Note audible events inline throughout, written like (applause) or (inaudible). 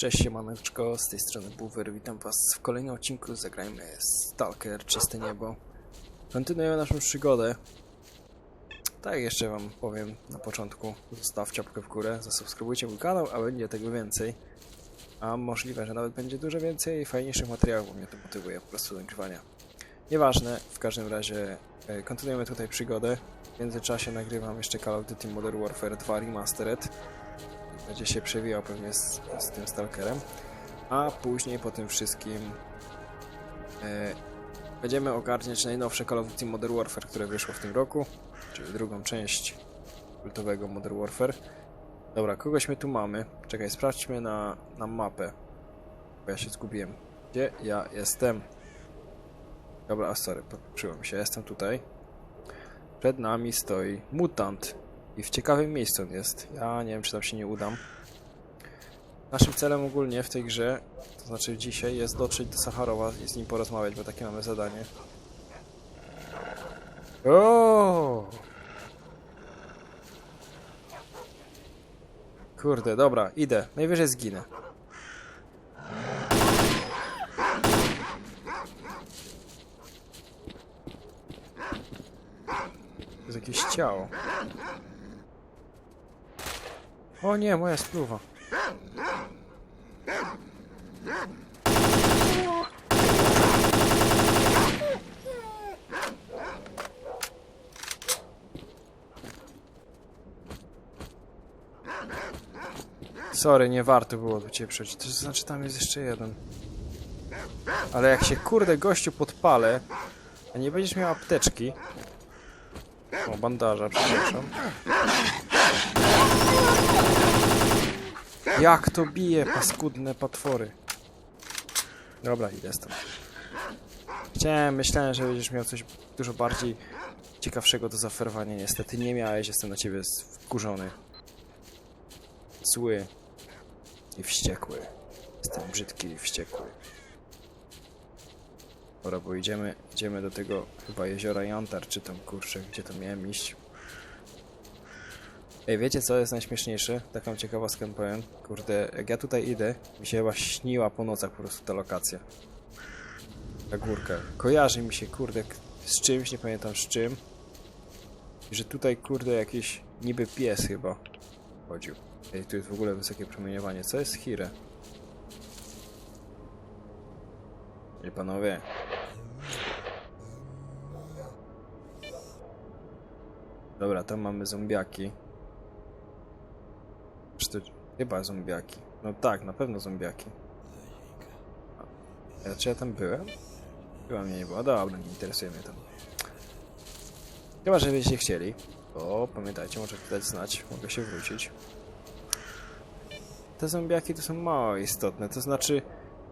Cześć siemaneczko, z tej strony Boover, witam was w kolejnym odcinku Zagrajmy Stalker, Czyste Niebo. Kontynuujemy naszą przygodę. Tak jeszcze wam powiem na początku, zostawcie łapkę w górę, zasubskrybujcie mój kanał, a będzie tego więcej. A możliwe, że nawet będzie dużo więcej fajniejszych materiałów, bo mnie to motywuje po prostu do nagrywania. Nieważne, w każdym razie e, kontynuujemy tutaj przygodę. W międzyczasie nagrywam jeszcze Call of Duty Modern Warfare 2 Remastered będzie się przewijał pewnie z, z tym Stalkerem. A później po tym wszystkim e, będziemy ogarniać najnowsze Call of Duty Modern Warfare, które wyszło w tym roku, czyli drugą część kultowego Modern Warfare. Dobra, kogoś my tu mamy? Czekaj, sprawdźmy na, na mapę, bo ja się zgubiłem. Gdzie ja jestem? Dobra, a sorry, pokrzyłem się, jestem tutaj. Przed nami stoi mutant. I w ciekawym miejscu on jest. Ja nie wiem, czy tam się nie udam. Naszym celem ogólnie w tej grze, to znaczy dzisiaj, jest dotrzeć do Sacharowa i z nim porozmawiać, bo takie mamy zadanie. O! Kurde, dobra, idę. Najwyżej zginę. Jest jakieś ciało. O nie, moja spluwa. Sorry, nie warto było do przejść. To znaczy tam jest jeszcze jeden. Ale jak się kurde gościu podpalę, a nie będziesz miał apteczki. O, bandaża, przepraszam. Jak to bije, paskudne potwory. Dobra, idę stąd. Chciałem, myślałem, że będziesz miał coś dużo bardziej ciekawszego do zaoferowania. Niestety nie miałeś, jestem na ciebie wkurzony. Zły i wściekły. Jestem brzydki i wściekły. Dobra, bo idziemy, idziemy do tego chyba jeziora Jantar, czy tam kurczę, gdzie to miałem iść. Ej, wiecie co jest najśmieszniejsze? Taką ciekawostkę powiem. Kurde, jak ja tutaj idę, mi się chyba śniła po nocach po prostu ta lokacja. Ta górka. Kojarzy mi się, kurde, z czymś, nie pamiętam z czym. I że tutaj, kurde, jakiś niby pies chyba chodził. Ej, tu jest w ogóle wysokie promieniowanie. Co jest Hire? Ej, panowie. Dobra, tam mamy zombiaki. To... Chyba zombiaki. No tak, na pewno zombiaki. A, czy ja tam byłem? Chyba mnie nie było. Dobra, nie interesuje mnie tam. Chyba, że byście chcieli. O, pamiętajcie, może dać znać. Mogę się wrócić. Te zombiaki to są mało istotne. To znaczy,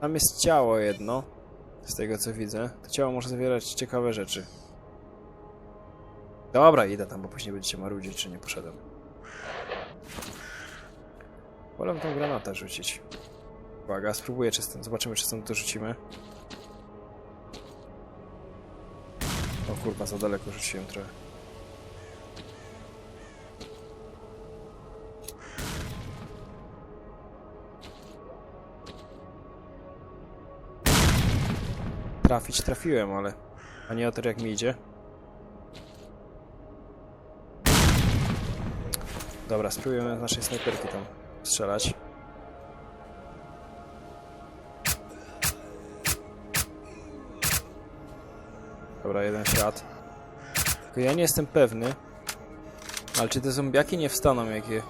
tam jest ciało jedno. Z tego co widzę. To ciało może zawierać ciekawe rzeczy. Dobra, idę tam, bo później będziecie marudzić, czy nie poszedłem. Wolę tą granatę rzucić. Uwaga, spróbuję czy stąd. Zobaczymy, czy stąd to rzucimy. O kurwa, za daleko rzuciłem trochę. Trafić trafiłem, ale... A nie o to jak mi idzie. Dobra, spróbujemy z naszej snajperki tam strzelać. Dobra, jeden świat. Tylko ja nie jestem pewny. Ale czy te zombiaki nie wstaną jak je...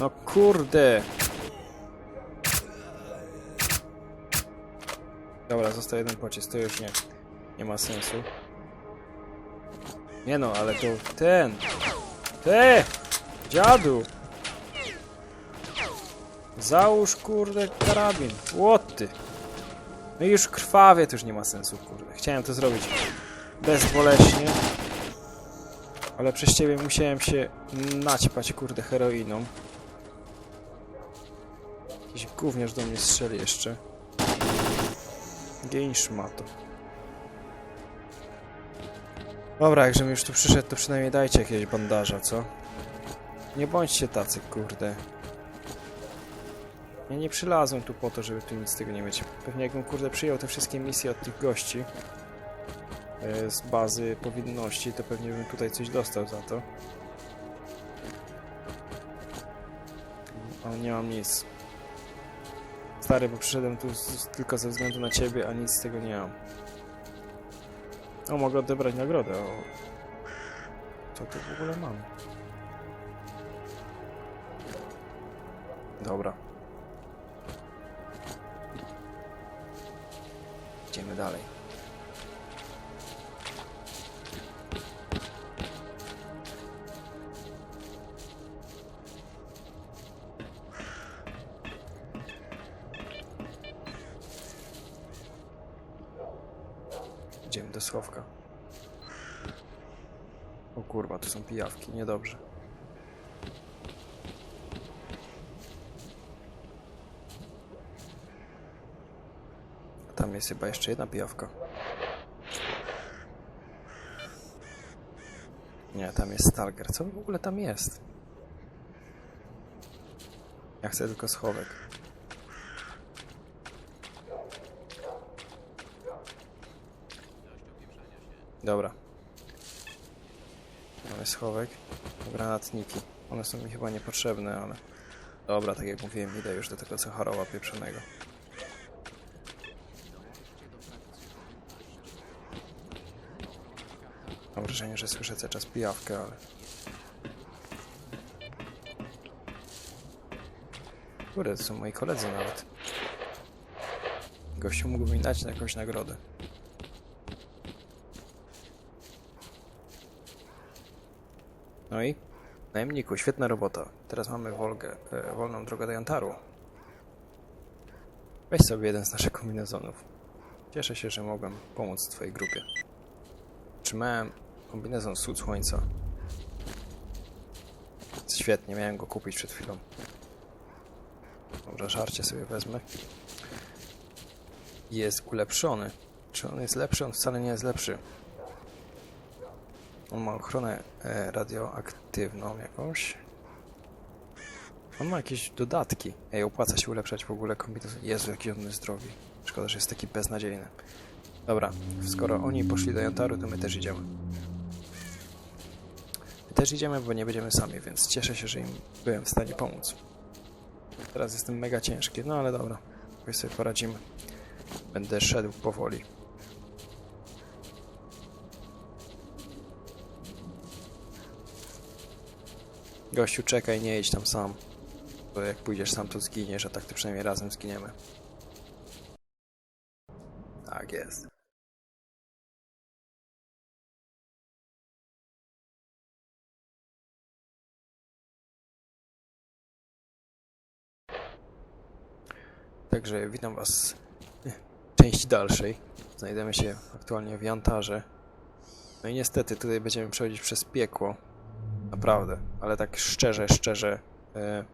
No kurde! Dobra, został jeden pocisk, to już nie. Nie ma sensu. Nie no, ale to ten! Ty! Dziadu! Załóż kurde karabin. Łoty! No i już krwawie to już nie ma sensu, kurde. Chciałem to zrobić bezboleśnie. Ale przez ciebie musiałem się naćpać, kurde, heroiną. Jakiś gówniarz do mnie strzeli jeszcze. Gień szmato. Dobra, jak żebym już tu przyszedł, to przynajmniej dajcie jakieś bandaża, co? Nie bądźcie tacy, kurde. Ja nie przylazłem tu po to, żeby tu nic z tego nie mieć. Pewnie jakbym kurde przyjął te wszystkie misje od tych gości e, z bazy powinności, to pewnie bym tutaj coś dostał za to. Ale nie mam nic. Stary, bo przyszedłem tu z, tylko ze względu na ciebie, a nic z tego nie mam. O, mogę odebrać nagrodę. O. Co tu w ogóle mam? Dobra. Idziemy dalej. Idziemy do Słowka. O kurwa, tu są pijawki, niedobrze. Tam jest chyba jeszcze jedna pijawka. Nie, tam jest Stalker. Co w ogóle tam jest? Ja chcę tylko schowek. Dobra. Mamy schowek. Granatniki. One są mi chyba niepotrzebne, ale... Dobra, tak jak mówiłem, idę już do tego Sacharowa pieprzonego. Mam wrażenie, że słyszę cały czas pijawkę, ale... Kurde, to są moi koledzy nawet. Gościu mógłby mi dać na jakąś nagrodę. No i? Najemniku, świetna robota. Teraz mamy Wolgę, e, wolną drogę do Jantaru. Weź sobie jeden z naszych kombinezonów. Cieszę się, że mogłem pomóc twojej grupie. Trzymałem kombinezon Słód Słońca. Świetnie, miałem go kupić przed chwilą. Dobra, żarcie sobie wezmę. Jest ulepszony. Czy on jest lepszy? On wcale nie jest lepszy. On ma ochronę e, radioaktywną jakąś. On ma jakieś dodatki. Ej, opłaca się ulepszać w ogóle kombinezon. Jezu, jaki on jest zdrowy. Szkoda, że jest taki beznadziejny. Dobra, skoro oni poszli do Jantaru, to my też idziemy. Też idziemy, bo nie będziemy sami, więc cieszę się, że im byłem w stanie pomóc. Teraz jestem mega ciężki, no ale dobra. Jakoś sobie poradzimy. Będę szedł powoli. Gościu, czekaj, nie jedź tam sam. Bo jak pójdziesz sam, to zginiesz, a tak to przynajmniej razem zginiemy. Tak jest. Także witam Was w części dalszej. Znajdujemy się aktualnie w Jantarze. No i niestety tutaj będziemy przechodzić przez piekło. Naprawdę, ale tak szczerze, szczerze. E,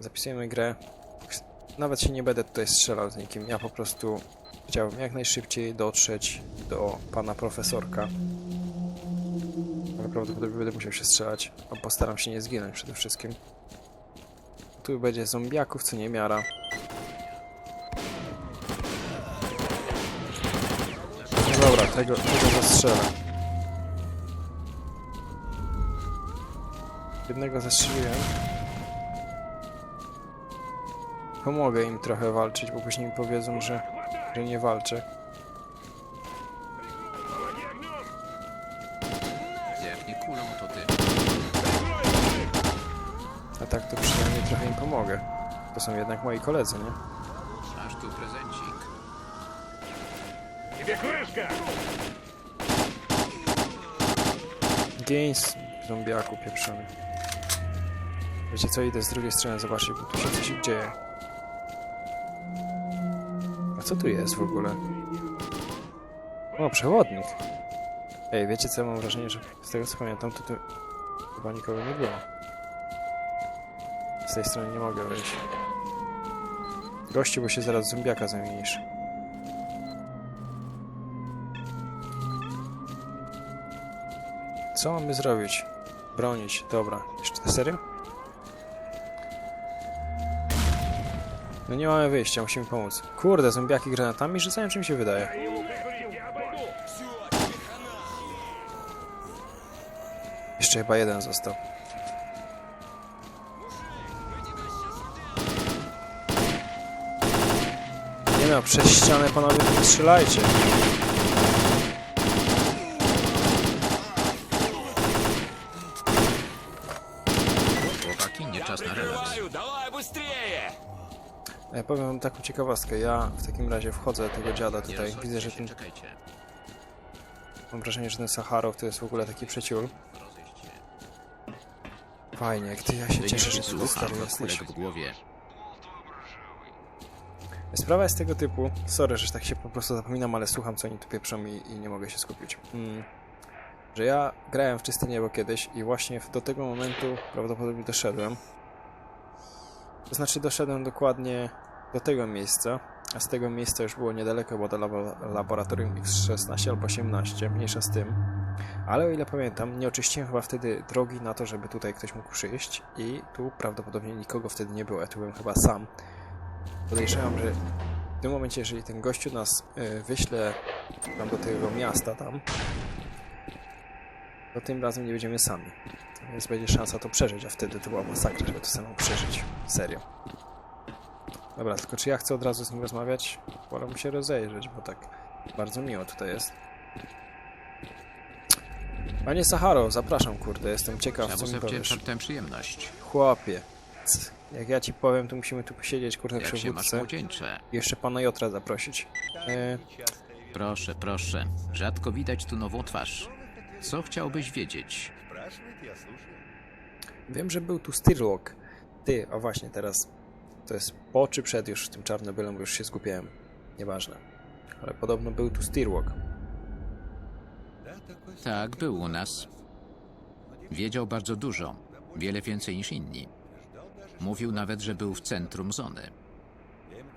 zapisujemy grę. Nawet się nie będę tutaj strzelał z nikim. Ja po prostu chciałbym jak najszybciej dotrzeć do pana profesorka. Ale prawdopodobnie będę musiał się strzelać. Postaram się nie zginąć przede wszystkim. Tu będzie zombiaków, co nie miara. No dobra, tego, tego zastrzelę. Jednego zastrzeliłem. Pomogę im trochę walczyć, bo później mi powiedzą, że, że nie walczę. Jak nie kulą, to ty. A tak to przynajmniej trochę im pomogę. To są jednak moi koledzy, nie? Masz tu prezencik. Gains zombiaku pieprzony. Wiecie co, idę z drugiej strony zobaczyć, bo tu się coś dzieje. A co tu jest w ogóle? O, przewodnik. Ej, wiecie co, mam wrażenie, że z tego co pamiętam, to tu chyba nikogo nie było. Z tej strony nie mogę wejść. Gościu, bo się zaraz zombiaka zamienisz. Co mamy zrobić? Bronić, dobra. Jeszcze serio? No nie mamy wyjścia, musimy pomóc. Kurde, zombiaki granatami rzucają, czym się wydaje. Jeszcze chyba jeden został. Nie no, przez ścianę panowie strzelajcie. Ja powiem wam taką ciekawostkę. Ja w takim razie wchodzę tego dziada tutaj. Widzę, że ten, mam wrażenie, że ten Sacharow to jest w ogóle taki się. Fajnie, jak ty, ja się cieszę, że słuch stary jesteś. kulek w głowie. Sprawa jest tego typu, sorry, że tak się po prostu zapominam, ale słucham co oni tu pieprzą i, i nie mogę się skupić. Mm. Że ja grałem w Czyste Niebo kiedyś i właśnie do tego momentu prawdopodobnie doszedłem. To znaczy doszedłem dokładnie do tego miejsca, a z tego miejsca już było niedaleko, bo do labo- laboratorium X16 albo 18, mniejsza z tym. Ale o ile pamiętam, nie oczyściłem chyba wtedy drogi na to, żeby tutaj ktoś mógł przyjść i tu prawdopodobnie nikogo wtedy nie było, ja tu byłem chyba sam. Podejrzewam, że w tym momencie, jeżeli ten gościu nas y, wyśle tam do tego miasta tam, to tym razem nie będziemy sami. Więc będzie szansa to przeżyć, a wtedy to była masakra, żeby to samemu przeżyć. Serio. Dobra, tylko czy ja chcę od razu z nim rozmawiać? Wolę mu się rozejrzeć, bo tak bardzo miło tutaj jest. Panie Saharo, zapraszam, kurde, jestem ciekaw, Ja co mi powiesz. tę przyjemność. Chłopie, c- jak ja ci powiem, to musimy tu posiedzieć, kurde, Jak się masz młodzieńcze? I jeszcze pana Jotra zaprosić. E, Proszę, proszę. Rzadko widać tu nową twarz. Co chciałbyś wiedzieć? wiem, że był tu Stirlock. Ty, a właśnie teraz to jest po czy przed już tym Czarnobylem, bo już się zgubiłem. Nieważne. Ale podobno był tu Stirlock. Tak, był u nas. Wiedział bardzo dużo. Wiele więcej niż inni. Mówił nawet, że był w centrum zony.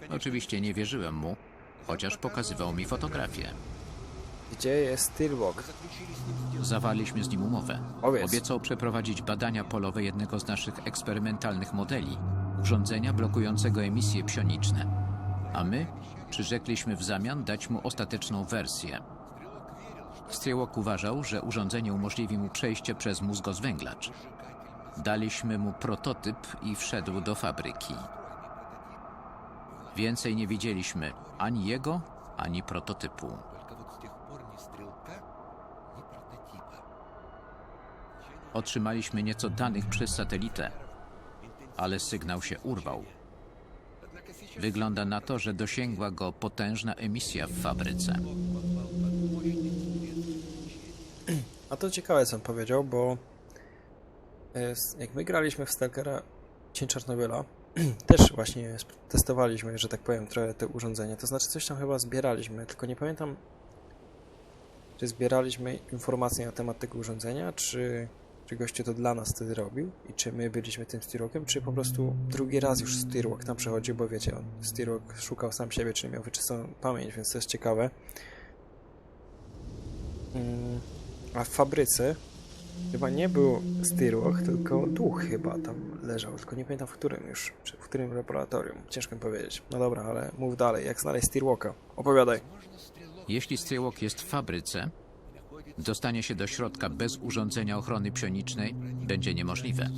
Oczywiście nie wierzyłem mu, chociaż pokazywał mi fotografię. Gdzie jest Stirlock? Zawaliśmy z nim umowę. Powiedz. Obiecał przeprowadzić badania polowe jednego z naszych eksperymentalnych modeli, urządzenia blokującego emisje psioniczne. A my przyrzekliśmy w zamian dać mu ostateczną wersję. Striełok uważał, że urządzenie umożliwi mu przejście przez mózgozwęglacz. Daliśmy mu prototyp i wszedł do fabryki. Więcej nie widzieliśmy ani jego, ani prototypu. Otrzymaliśmy nieco danych przez satelitę, ale sygnał się urwał. Wygląda na to, że dosięgła go potężna emisja w fabryce. A to ciekawe, co on powiedział, bo e, jak my graliśmy w Stalkera Cień Czarnobyla, (clears throat) też właśnie testowaliśmy, że tak powiem, trochę te urządzenie. To znaczy coś tam chyba zbieraliśmy, tylko nie pamiętam, czy zbieraliśmy informacje na temat tego urządzenia, czy, czy gościu to dla nas wtedy robił i czy my byliśmy tym Stirrockiem, czy po prostu drugi raz już Stirrock tam przechodził, bo wiecie, on Stirrock szukał sam siebie, czy miał wyczystoną pamięć, więc to jest ciekawe. Mm, a w fabryce chyba nie był Stirrock, tylko duch chyba tam leżał, tylko nie pamiętam w którym już, czy w którym laboratorium. Ciężko mi powiedzieć. No dobra, ale mów dalej, jak znaleźć Stirrocka? Opowiadaj. Jeśli Striełok jest w fabryce, Dostanie się do środka bez urządzenia ochrony psionicznej będzie niemożliwe.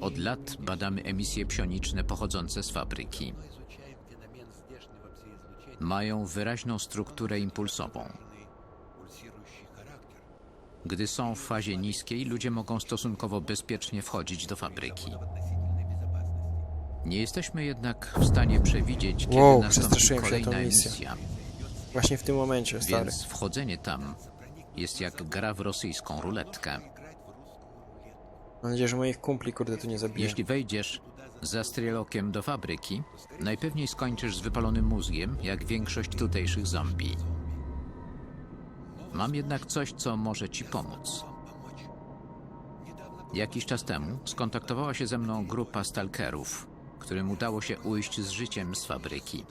Od lat badamy emisje psioniczne pochodzące z fabryki. Mają wyraźną strukturę impulsową. Gdy są w fazie niskiej, ludzie mogą stosunkowo bezpiecznie wchodzić do fabryki. Nie jesteśmy jednak w stanie przewidzieć, kiedy wow, nastąpi kolejna emisja. Właśnie w tym momencie, stary. Więc wchodzenie tam jest jak gra w rosyjską ruletkę. Mam nadzieję, że moich kumpli, kurde, tu nie zabije. Jeśli wejdziesz za strielokiem do fabryki, najpewniej skończysz z wypalonym mózgiem, jak większość tutejszych zombie. Mam jednak coś, co może ci pomóc. Jakiś czas temu skontaktowała się ze mną grupa stalkerów, którym udało się ujść z życiem z fabryki.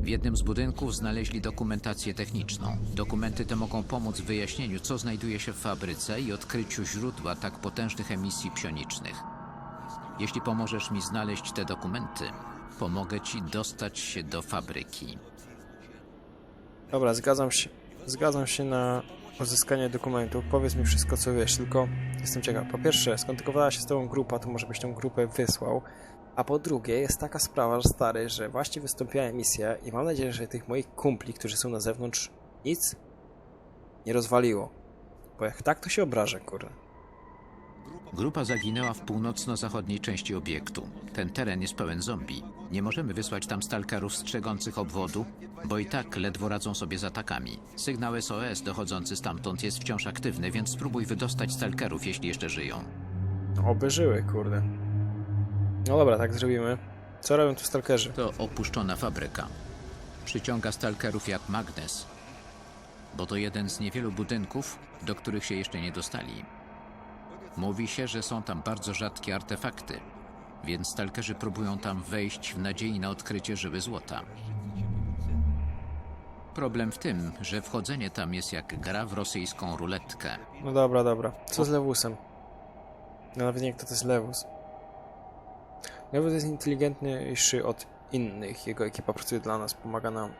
W jednym z budynków znaleźli dokumentację techniczną. Dokumenty te mogą pomóc w wyjaśnieniu, co znajduje się w fabryce i odkryciu źródła tak potężnych emisji psionicznych. Jeśli pomożesz mi znaleźć te dokumenty, pomogę ci dostać się do fabryki. Dobra, zgadzam się. Zgadzam się na uzyskanie dokumentów. Powiedz mi wszystko, co wiesz, tylko jestem ciekaw. Po pierwsze, skontaktowała się z tobą grupa, to może byś tą grupę wysłał. A po drugie, jest taka sprawa, że stary, że właśnie wystąpiła emisja i mam nadzieję, że tych moich kumpli, którzy są na zewnątrz, nic nie rozwaliło. Bo jak tak, to się obrażę, kurde. Grupa zaginęła w północno-zachodniej części obiektu. Ten teren jest pełen zombie. Nie możemy wysłać tam stalkerów strzegących obwodu, bo i tak ledwo radzą sobie z atakami. Sygnał SOS dochodzący stamtąd jest wciąż aktywny, więc spróbuj wydostać stalkerów, jeśli jeszcze żyją. Oby żyły, kurde. No dobra, tak zrobimy. Co robią tu stalkerzy? To opuszczona fabryka. Przyciąga stalkerów jak magnes, bo to jeden z niewielu budynków, do których się jeszcze nie dostali. Mówi się, że są tam bardzo rzadkie artefakty, więc stalkerzy próbują tam wejść w nadziei na odkrycie żyły złota. Problem w tym, że wchodzenie tam jest jak gra w rosyjską ruletkę. No dobra, dobra. Co z Lewusem? No nawet nie kto to jest Lewus. Lewus jest inteligentniejszy od innych. Jego ekipa pracuje dla nas, pomaga nam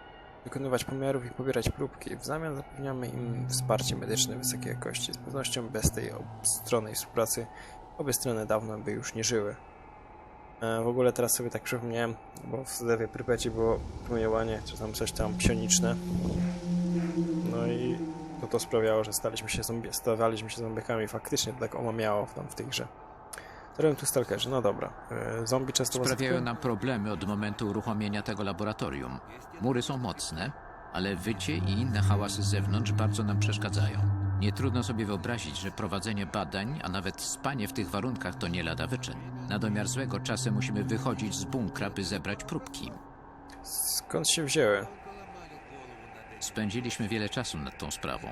wykonywać pomiarów i pobierać próbki. W zamian zapewniamy im wsparcie medyczne wysokiej jakości. Z pewnością bez tej stronnej współpracy obie strony dawno by już nie żyły. E, w ogóle teraz sobie tak przypomniałem, bo w zlewie Prypeci było promieniowanie, czy tam coś tam psioniczne. No i to, to sprawiało, że staliśmy się, zombie, stawaliśmy się zombiekami. Faktycznie to tak omamiało tam w tej grze. Robią tu stalkerzy, no dobra. E, Zombie często Sprawiają nam problemy od momentu uruchomienia tego laboratorium. Mury są mocne, ale wycie i inne hałasy z zewnątrz bardzo nam przeszkadzają. Nie trudno sobie wyobrazić, że prowadzenie badań, a nawet spanie w tych warunkach to nie lada wyczyn. Na domiar złego czasem musimy wychodzić z bunkra, by zebrać próbki. Skąd się wzięły? Spędziliśmy wiele czasu nad tą sprawą.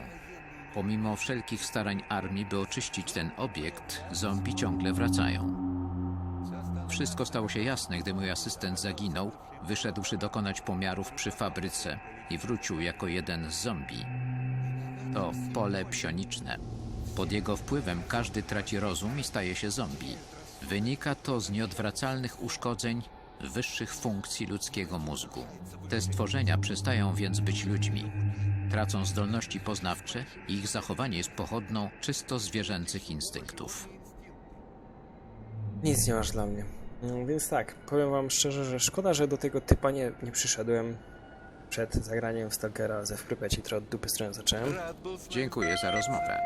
Pomimo wszelkich starań armii, by oczyścić ten obiekt, zombie ciągle wracają. Wszystko stało się jasne, gdy mój asystent zaginął, wyszedłszy dokonać pomiarów przy fabryce i wrócił jako jeden z zombie. To pole psioniczne. Pod jego wpływem każdy traci rozum i staje się zombie. Wynika to z nieodwracalnych uszkodzeń wyższych funkcji ludzkiego mózgu. Te stworzenia przestają więc być ludźmi. Tracą zdolności poznawcze i ich zachowanie jest pochodną czysto zwierzęcych instynktów. Nic nie masz dla mnie. Mm, Więc tak, powiem wam szczerze, że szkoda, że do tego typa nie, nie przyszedłem przed zagraniem w Stalkera ze w Prypeci, trochę od dupy strony zacząłem. Dziękuję za rozmowę.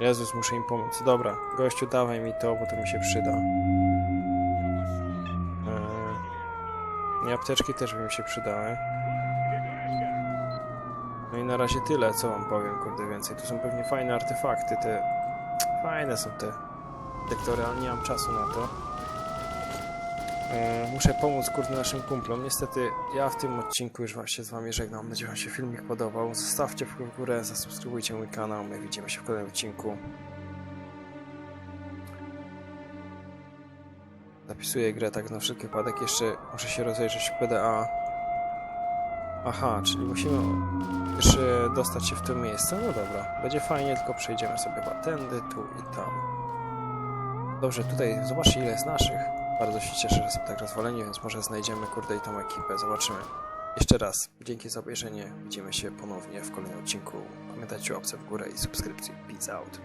Jezus, muszę im pomóc. Dobra, gościu, dawaj mi to, bo to mi się przyda. Eee, I apteczki też by mi się przydały. No i na razie tyle, co wam powiem, kurde, więcej. Tu są pewnie fajne artefakty, te... Fajne są te dektory, ale nie mam czasu na to. Eee, muszę pomóc, kurde, naszym kumplom. Niestety, ja w tym odcinku już właśnie z wami żegnam. Mam nadzieję, że się filmik podobał. Zostawcie w górę, zasubskrybujcie mój kanał. My widzimy się w kolejnym odcinku. Zapisuję grę tak na wszelki wypadek. Jeszcze muszę się rozejrzeć w PDA. Aha, czyli musimy jeszcze dostać się w to miejsce. No dobra, będzie fajnie, tylko przejdziemy sobie chyba tędy, tu i tam. Dobrze, tutaj zobaczcie ile jest naszych. Bardzo się cieszę, że są tak rozwaleni, więc może znajdziemy kurde i tą ekipę. Zobaczymy. Jeszcze raz, dzięki za obejrzenie. Widzimy się ponownie w kolejnym odcinku. Pamiętajcie o łapce w górę i subskrypcji. Peace out.